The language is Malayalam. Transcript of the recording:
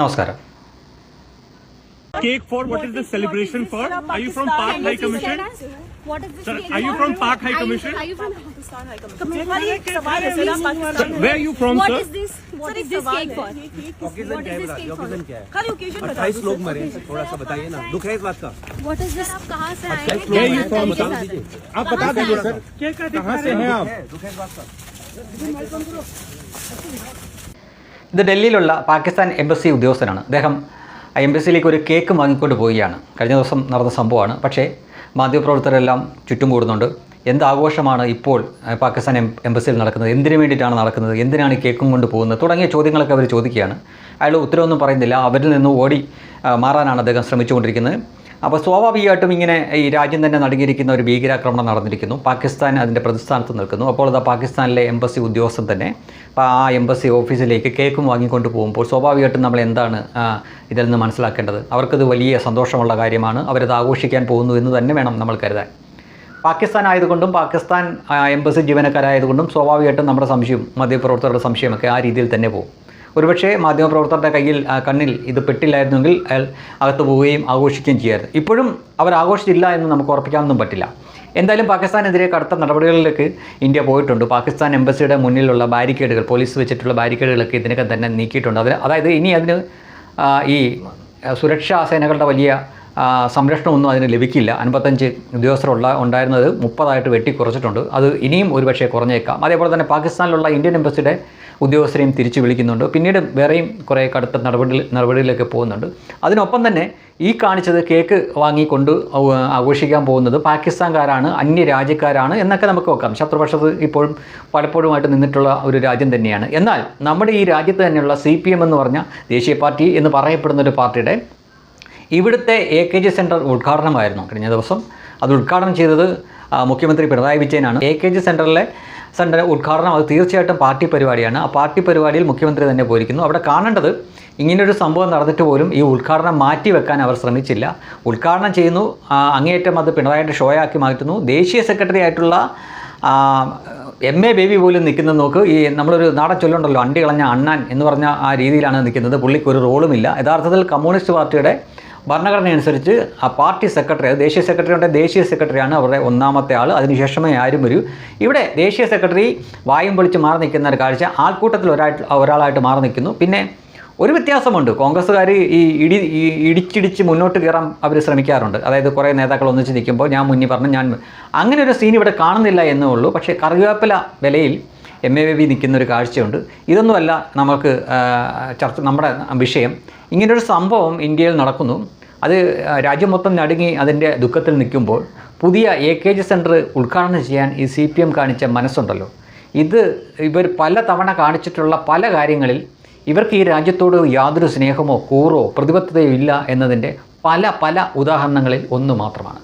നമസ്കാരം Cake for what is the celebration for? Are you from Park High Commission? What is this Sir, cake are you for? from Park High Are you- Commission? Are you from Pakistan High Commission? हमारी एक सवाल है sir Pakistan Where are you from, What sir? is this? What is this cake for? What is this cake for? खाली occasion बता अट्ठाईस लोग मरे हैं थोड़ा सा बताइए ना दुख है इस बात का What is this? आप कहाँ से आए हैं? Where are you क्या from, जानकारी sir? के साथ? आप बता दीजिए सर कहाँ से हैं आप दुख है इस बात का ഇത് ഡൽഹിയിലുള്ള പാകിസ്ഥാൻ എംബസി ഉദ്യോഗസ്ഥനാണ്. അദ്ദേഹം ആ എംബസിയിലേക്ക് ഒരു കേക്ക് വാങ്ങിക്കൊണ്ട് പോവുകയാണ്. കഴിഞ്ഞ ദിവസം നടന്ന സംഭവമാണ്. പക്ഷേ മാധ്യമപ്രവർത്തകരെല്ലാം ചുറ്റും കൂടുന്നുണ്ട് എന്ത് ആഘോഷമാണ് ഇപ്പോൾ പാകിസ്ഥാൻ എംബസിയിൽ നടക്കുന്നത്? എന്തിനു വേണ്ടിയിട്ടാണ് നടക്കുന്നത്? എന്തിനാണ് കേക്കും കൊണ്ട് പോകുന്നത്? തുടങ്ങിയ ചോദ്യങ്ങളൊക്കെ അവർ ചോദിക്കുകയാണ്. അയാൾ ഉത്തരവൊന്നും പറയുന്നില്ല. അവരിൽ നിന്ന് ഓടി മാറാനാണ് അദ്ദേഹം ശ്രമിച്ചുകൊണ്ടിരിക്കുന്നത്. അപ്പോൾ സ്വാഭാവികമായിട്ടും ഇങ്ങനെ ഈ രാജ്യം തന്നെ നടുങ്ങിയിരിക്കുന്ന ഒരു ഭീകരാക്രമണം നടന്നിരിക്കുന്നു. പാകിസ്ഥാൻ അതിന്റെ പ്രതിസ്ഥാനത്ത് നിൽക്കുന്നു. അപ്പോൾ അത് പാകിസ്ഥാനിലെ എംബസി ഉദ്യോഗസ്ഥൻ തന്നെ ആ എംബസി ഓഫീസിലേക്ക് കേക്കും വാങ്ങിക്കൊണ്ട് പോകുമ്പോൾ സ്വാഭാവികമായിട്ടും നമ്മൾ എന്താണ് ഇതിൽ നിന്ന് മനസ്സിലാക്കേണ്ടത്? അവർക്കത് വലിയ സന്തോഷമുള്ള കാര്യമാണ്. അവരത് ആഘോഷിക്കാൻ പോകുന്നു എന്ന് തന്നെ വേണം നമ്മൾ കരുതാൻ. പാകിസ്ഥാൻ ആയതുകൊണ്ടും പാകിസ്ഥാൻ എംബസി ജീവനക്കാരായതുകൊണ്ടും സ്വാഭാവികമായിട്ടും നമ്മുടെ സംശയം മധ്യപ്രവർത്തകരുടെ സംശയമൊക്കെ ആ രീതിയിൽ തന്നെ പോകും. ഒരുപക്ഷേ മാധ്യമപ്രവർത്തകരുടെ കയ്യിൽ കണ്ണിൽ ഇത് പെട്ടില്ലായിരുന്നെങ്കിൽ അയാൾ അകത്ത് പോവുകയും ആഘോഷിക്കുകയും ചെയ്യായിരുന്നു. ഇപ്പോഴും അവർ ആഘോഷിച്ചില്ല എന്ന് നമുക്ക് ഉറപ്പിക്കാനൊന്നും പറ്റില്ല. എന്തായാലും പാകിസ്ഥാനെതിരെ കടുത്ത നടപടികളിലേക്ക് ഇന്ത്യ പോയിട്ടുണ്ട്. പാകിസ്ഥാൻ എംബസിയുടെ മുന്നിലുള്ള ബാരിക്കേഡുകൾ പോലീസ് വെച്ചിട്ടുള്ള ബാരിക്കേഡുകളൊക്കെ ഇതിനൊക്കെ തന്നെ നീക്കിയിട്ടുണ്ട്. അതിന് അതായത് ഇനി അതിന് ഈ സുരക്ഷാ സേനകളുടെ വലിയ സംരക്ഷണമൊന്നും അതിന് ലഭിക്കില്ല. അൻപത്തഞ്ച് ഉദ്യോഗസ്ഥരുള്ള ഉണ്ടായിരുന്നത് മുപ്പതായിട്ട് വെട്ടിക്കുറച്ചിട്ടുണ്ട് അത് ഇനിയും ഒരുപക്ഷേ കുറഞ്ഞേക്കാം. അതേപോലെ തന്നെ പാകിസ്ഥാനിലുള്ള ഇന്ത്യൻ എംബസിയുടെ ഉദ്യോഗസ്ഥരെയും തിരിച്ചു വിളിക്കുന്നുണ്ട്. പിന്നീട് വേറെയും കുറേ കടുത്ത നടപടി നടപടികളിലൊക്കെ പോകുന്നുണ്ട്. അതിനൊപ്പം തന്നെ ഈ കാണിച്ചത് കേക്ക് വാങ്ങിക്കൊണ്ട് ആഘോഷിക്കാൻ പോകുന്നത് പാകിസ്ഥാൻകാരാണ് അന്യ രാജ്യക്കാരാണ് എന്നൊക്കെ നമുക്ക് വെക്കാം ശത്രുപക്ഷത്ത് ഇപ്പോഴും പലപ്പോഴുമായിട്ട് നിന്നിട്ടുള്ള ഒരു രാജ്യം തന്നെയാണ്. എന്നാൽ നമ്മുടെ ഈ രാജ്യത്ത് തന്നെയുള്ള സി പി എം എന്ന് പറഞ്ഞ ദേശീയ പാർട്ടി എന്ന് പറയപ്പെടുന്ന ഒരു പാർട്ടിയുടെ ഇവിടുത്തെ എ കെ ജി സെന്റർ ഉദ്ഘാടനമായിരുന്നു കഴിഞ്ഞ ദിവസം. അത് ഉദ്ഘാടനം ചെയ്തത് മുഖ്യമന്ത്രി പിണറായി വിജയനാണ്. എ കെ ജി സെന്ററിലെ സെന്റർ ഉദ്ഘാടനം. അത് തീർച്ചയായിട്ടും പാർട്ടി പരിപാടിയാണ്. ആ പാർട്ടി പരിപാടിയിൽ മുഖ്യമന്ത്രി തന്നെ പോയിരിക്കുന്നു. അവിടെ കാണേണ്ടത് ഇങ്ങനൊരു സംഭവം നടന്നിട്ട് പോലും ഈ ഉദ്ഘാടനം മാറ്റി വെക്കാൻ അവർ ശ്രമിച്ചില്ല. ഉദ്ഘാടനം ചെയ്യുന്നു. അങ്ങേയറ്റം അത് പിണറായിയുടെ ഷോയാക്കി മാറ്റുന്നു. ദേശീയ സെക്രട്ടറി ആയിട്ടുള്ള എം എ ബേബി പോലും നിൽക്കുന്നത് നോക്ക്. ഈ നമ്മളൊരു നാടൻ ചൊല്ലുണ്ടല്ലോ അണ്ടി കളഞ്ഞ അണ്ണാൻ എന്ന് പറഞ്ഞ ആ രീതിയിലാണ് നിൽക്കുന്നത്. പുള്ളിക്ക് ഒരു റോളുമില്ല യഥാർത്ഥത്തിൽ കമ്മ്യൂണിസ്റ്റ് പാർട്ടിയുടെ ഭരണഘടന അനുസരിച്ച് ആ പാർട്ടി സെക്രട്ടറി അത് ദേശീയ സെക്രട്ടറി ഉണ്ടെങ്കിൽ ദേശീയ സെക്രട്ടറിയാണ് അവരുടെ ഒന്നാമത്തെ ആൾ അതിനുശേഷമേ ആരും വരൂ ഇവിടെ ദേശീയ സെക്രട്ടറി വായും പൊളിച്ച് മാറി നിൽക്കുന്ന ഒരു കാഴ്ച. ആൾക്കൂട്ടത്തിൽ ഒരായിട്ട് ഒരാളായിട്ട് മാറി നിൽക്കുന്നു. പിന്നെ ഒരു വ്യത്യാസമുണ്ട്. കോൺഗ്രസ്സുകാർ ഈ ഇടി ഈ ഇടിച്ചിടിച്ച് മുന്നോട്ട് കയറാൻ അവർ ശ്രമിക്കാറുണ്ട്. അതായത് കുറേ നേതാക്കൾ ഒന്നിച്ച് നിൽക്കുമ്പോൾ ഞാൻ മുന്നിൽ പറഞ്ഞു ഞാൻ അങ്ങനെ ഒരു സീൻ ഇവിടെ കാണുന്നില്ല എന്നേ ഉള്ളൂ. പക്ഷേ കറിവേപ്പില വിലയിൽ എം എ ബി നിൽക്കുന്ന ഒരു കാഴ്ചയുണ്ട്. ഇതൊന്നുമല്ല നമുക്ക് ചർച്ച നമ്മുടെ വിഷയം. ഇങ്ങനൊരു സംഭവം ഇന്ത്യയിൽ നടക്കുന്നു. അത് രാജ്യം മൊത്തം നടുങ്ങി അതിന്റെ ദുഃഖത്തിൽ നിൽക്കുമ്പോൾ പുതിയ എ കെ ജി സെന്റർ ഉദ്ഘാടനം ചെയ്യാൻ ഈ സി പി എം കാണിച്ച മനസ്സുണ്ടല്ലോ. ഇത് ഇവർ പല തവണ കാണിച്ചിട്ടുള്ള പല കാര്യങ്ങളിൽ ഇവർക്ക് ഈ രാജ്യത്തോട് യാതൊരു സ്നേഹമോ കൂറോ പ്രതിബദ്ധതയോ ഇല്ല എന്നതിന്റെ പല പല ഉദാഹരണങ്ങളിൽ ഒന്ന് മാത്രമാണ്.